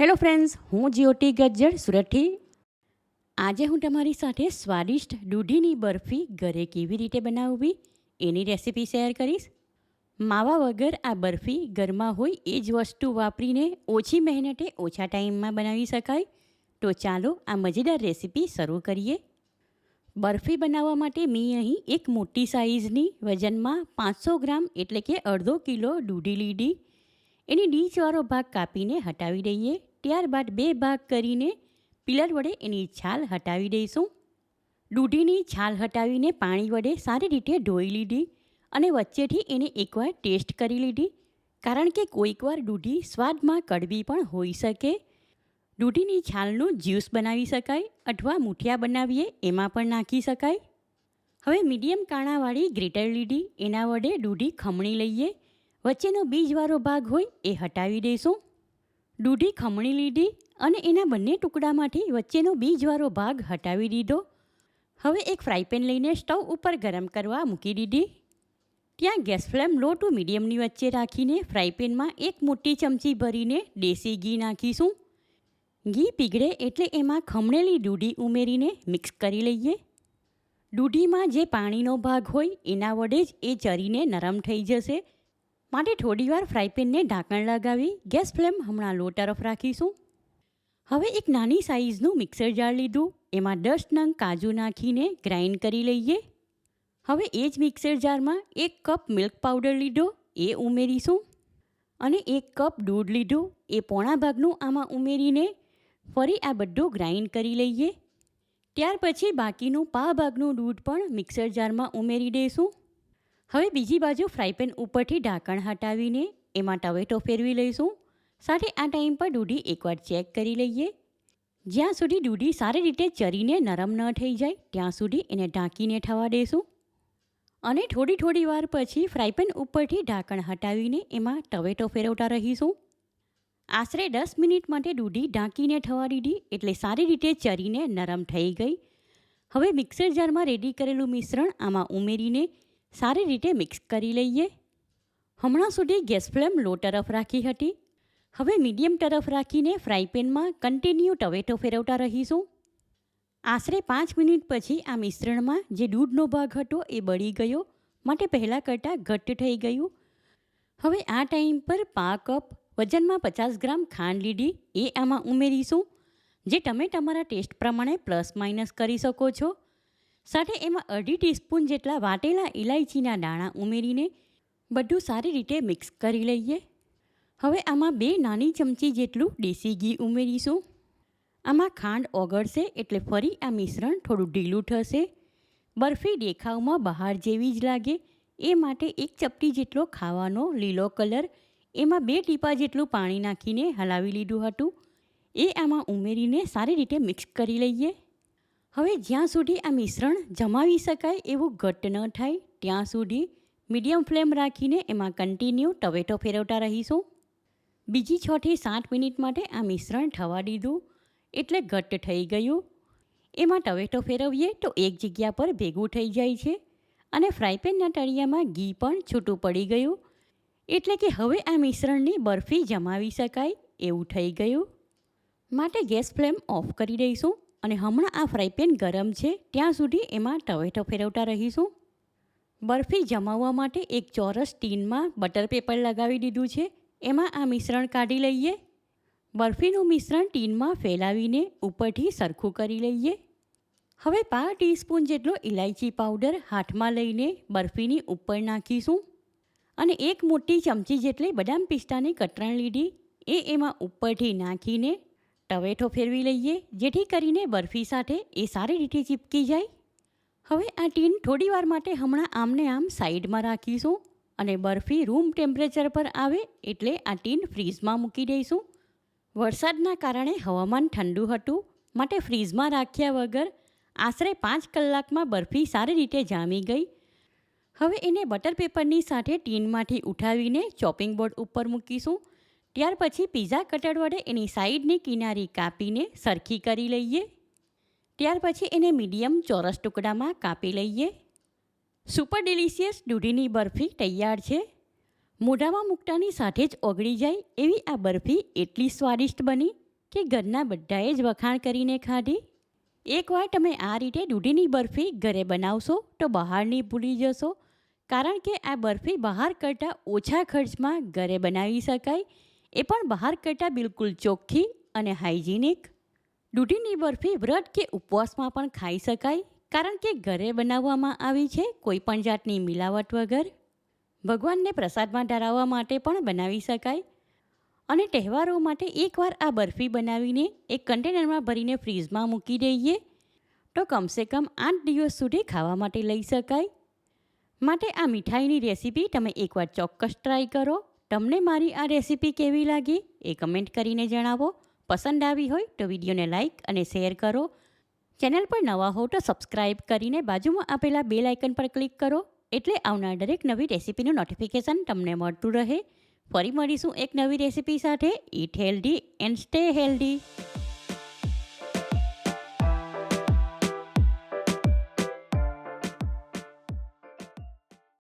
Hello friends હું જ્યોતિ ગજ્જર, સુરતથી. આજે હું તમારી સાથે સ્વાદિષ્ટ દૂધીની બરફી ઘરે કેવી રીતે બનાવવી એની રેસિપી શેર કરીશ. માવા વગર આ બરફી ઘરમાં હોય એ જ વસ્તુ વાપરીને ઓછી મહેનતે ઓછા ટાઈમમાં બનાવી શકાય. તો ચાલો આ મજેદાર રેસિપી શરૂ કરીએ. બરફી બનાવવા માટે મેં અહીં એક મોટી સાઇઝની વજનમાં પાંચસો ગ્રામ એટલે કે અડધો કિલો દૂધી લીધી. એની ડીચવાળો ભાગ કાપીને હટાવી દઈએ. ત્યારબાદ બે ભાગ કરીને પિલર વડે એની છાલ હટાવી દઈશું. દૂધીની છાલ હટાવીને પાણી વડે સારી રીતે ધોઈ લીધી અને વચ્ચેથી એને એકવાર ટેસ્ટ કરી લીધી. કારણ કે કોઈકવાર દૂધી સ્વાદમાં કડવી પણ હોઈ શકે. દૂધીની છાલનું જ્યુસ બનાવી શકાય અથવા મૂઠિયા બનાવીએ એમાં પણ નાખી શકાય. હવે મીડિયમ કાણાવાળી ગ્રેટર લીધી. એના વડે દૂધી ખમણી લઈએ. વચ્ચેનો બીજવાળો ભાગ હોય એ હટાવી દઈશું. દૂધી ખમણી લીધી અને એના બંને ટુકડામાંથી વચ્ચેનો બીજવાળો ભાગ હટાવી દીધો. હવે એક ફ્રાયપેન લઈને સ્ટવ ઉપર ગરમ કરવા મૂકી દીધી. ત્યાં ગેસ ફ્લેમ લો ટુ મીડિયમની વચ્ચે રાખીને ફ્રાયપેનમાં એક મોટી ચમચી ભરીને દેશી ઘી નાખીશું. ઘી પીગળે એટલે એમાં ખમણેલી દૂધી ઉમેરીને મિક્સ કરી લઈએ. દૂધીમાં જે પાણીનો ભાગ હોય એના વડે જ એ ચરીને નરમ થઈ જશે. માટે થોડીવાર ફ્રાયપેનને ઢાંકણ લગાવી, ગેસ ફ્લેમ હમણાં લો તરફ રાખીશું. હવે એક નાની સાઇઝનું મિક્સર જાર લીધું. એમાં દસ નંગ કાજુ નાખીને ગ્રાઇન્ડ કરી લઈએ. હવે એ જ મિક્સર જારમાં એક કપ મિલ્ક પાવડર લીધો, એ ઉમેરીશું. અને એક કપ દૂધ લીધું, એ પોણા ભાગનું આમાં ઉમેરીને ફરી આ બધું ગ્રાઇન્ડ કરી લઈએ. ત્યાર પછી બાકીનું પા ભાગનું દૂધ પણ મિક્સર જારમાં ઉમેરી દઈશું. હવે બીજી બાજુ ફ્રાયપેન ઉપરથી ઢાંકણ હટાવીને એમાં ટવેટો ફેરવી લઈશું. સાથે આ ટાઈમ પર દૂધી એકવાર ચેક કરી લઈએ. જ્યાં સુધી દૂધી સારી રીતે ચરીને નરમ ન થઈ જાય, ત્યાં સુધી એને ઢાંકીને થવા દઈશું અને થોડી થોડી વાર પછી ફ્રાયપેન ઉપરથી ઢાંકણ હટાવીને એમાં ટવેટો ફેરવતા રહીશું. આશરે દસ મિનિટ માટે દૂધી ઢાંકીને થવા દીધી, એટલે સારી રીતે ચરીને નરમ થઈ ગઈ. હવે મિક્સર જારમાં રેડી કરેલું મિશ્રણ આમાં ઉમેરીને સારી રીતે મિક્સ કરી લઈએ. હમણાં સુધી ગેસ ફ્લેમ લો તરફ રાખી હતી. હવે મીડિયમ તરફ રાખીને ફ્રાયપેનમાં કન્ટિન્યુ ટવેટો ફેરવતા રહીશું. આશરે પાંચ મિનિટ પછી આ મિશ્રણમાં જે દૂધનો ભાગ હતો એ બળી ગયો. માટે પહેલાં કરતાં ઘટ્ટ થઈ ગયું. હવે આ ટાઈમ પર પા કપ વજનમાં પચાસ ગ્રામ ખાંડ લીધી. એ આમાં ઉમેરીશું. જે તમે તમારા ટેસ્ટ પ્રમાણે પ્લસ માઇનસ કરી શકો છો. સાથે એમાં અઢી ટીસ્પૂન જેટલા વાટેલા ઇલાયચીના દાણા ઉમેરીને બધું સારી રીતે મિક્સ કરી લઈએ. હવે આમાં બે નાની ચમચી જેટલું દેશી ઘી ઉમેરીશું. આમાં ખાંડ ઓગળશે એટલે ફરી આ મિશ્રણ થોડું ઢીલું થશે. બરફી દેખાવમાં બહાર જેવી જ લાગે. એ માટે એક ચપટી જેટલો ખાવાનો લીલો કલર. એમાં બે ટીપા જેટલું પાણી નાખીને હલાવી લીધું હતું. એ આમાં ઉમેરીને સારી રીતે મિક્સ કરી લઈએ. હવે જ્યાં સુધી આ મિશ્રણ જમાવી શકાય એવું ઘટ્ટ ન થાય, ત્યાં સુધી મીડિયમ ફ્લેમ રાખીને એમાં કન્ટિન્યુ ટવેટો ફેરવતા રહીશું. બીજી છથી સાત મિનિટ માટે આ મિશ્રણ થવા દીધું, એટલે ઘટ્ટ થઈ ગયું. એમાં ટવેટો ફેરવીએ તો એક જગ્યા પર ભેગું થઈ જાય છે અને ફ્રાયપેનના તળિયામાં ઘી પણ છૂટું પડી ગયું. એટલે કે હવે આ મિશ્રણની બરફી જમાવી શકાય એવું થઈ ગયું. માટે ગેસ ફ્લેમ ઓફ કરી દઈશું. અને હમણાં આ ફ્રાયપેન ગરમ છે, ત્યાં સુધી એમાં ટવેટો ફેરવતા રહીશું. બરફી જમાવવા માટે એક ચોરસ ટીનમાં બટર પેપર લગાવી દીધું છે. એમાં આ મિશ્રણ કાઢી લઈએ. બરફીનું મિશ્રણ ટીનમાં ફેલાવીને ઉપરથી સરખું કરી લઈએ. હવે પાંચ ટીસ્પૂન જેટલો ઇલાયચી પાવડર હાથમાં લઈને બરફીની ઉપર નાખીશું. અને એક મોટી ચમચી જેટલી બદામ પિસ્તાની કતરણ લીધી એ એમાં ઉપરથી નાખીને ટવેઠો ફેરવી લઈએ, જેથી કરીને બરફી સાથે એ સારી રીતે ચીપકી જાય. હવે આ ટીન થોડીવાર માટે હમણાં આમને આમ સાઈડમાં રાખીશું અને બરફી રૂમ ટેમ્પરેચર પર આવે એટલે આ ટીન ફ્રીઝમાં મૂકી દઈશું. વરસાદના કારણે હવામાન ઠંડુ હતું, માટે ફ્રીઝમાં રાખ્યા વગર આશરે પાંચ કલાકમાં બરફી સારી રીતે જામી ગઈ. હવે એને બટર પેપરની સાથે ટીનમાંથી ઉઠાવીને ચોપિંગ બોર્ડ ઉપર મૂકીશું. ત્યાર પછી પીઝા કટર વડે એની સાઈડની કિનારી કાપીને સરખી કરી લઈએ. ત્યાર પછી એને મીડિયમ ચોરસ ટુકડામાં કાપી લઈએ. સુપર ડિલિશિયસ દૂધીની બરફી તૈયાર છે. મોઢામાં મૂકતાની સાથે જ ઓગળી જાય એવી આ બરફી એટલી સ્વાદિષ્ટ બની કે ઘરના બધાએ જ વખાણ કરીને ખાધી. એકવાર તમે આ રીતે દૂધીની બરફી ઘરે બનાવશો તો બહારની ભૂલી જશો. કારણ કે આ બરફી બહાર કરતાં ઓછા ખર્ચમાં ઘરે બનાવી શકાય એ પણ બહાર કરતાં બિલકુલ ચોખ્ખી અને હાઇજિનિક. દૂધીની બરફી વ્રત કે ઉપવાસમાં પણ ખાઈ શકાય, કારણ કે ઘરે બનાવવામાં આવી છે કોઈ પણ જાતની મિલાવટ વગર. ભગવાનને પ્રસાદમાં ધરાવવા માટે પણ બનાવી શકાય. અને તહેવારો માટે એકવાર આ બરફી બનાવીને એક કન્ટેનરમાં ભરીને ફ્રીઝમાં મૂકી દઈએ, તો કમસે કમ આઠ દિવસ સુધી ખાવા માટે લઈ શકાય. માટે આ મીઠાઈની રેસીપી તમે એકવાર ચોક્કસ ટ્રાય કરો. તમને મારી આ રેસીપી કેવી લાગી એ કમેન્ટ કરીને જણાવો. પસંદ આવી હોય તો વિડીયોને લાઇક અને શેર કરો. ચેનલ પર નવા હો તો સબસ્ક્રાઈબ કરીને બાજુમાં આપેલા બે લાઇકન પર ક્લિક કરો એટલે આવનાર દરેક નવી રેસીપીનું નોટિફિકેશન તમને મળતું રહે. ફરી મળીશું એક નવી રેસીપી સાથે. Eat healthy and stay healthy.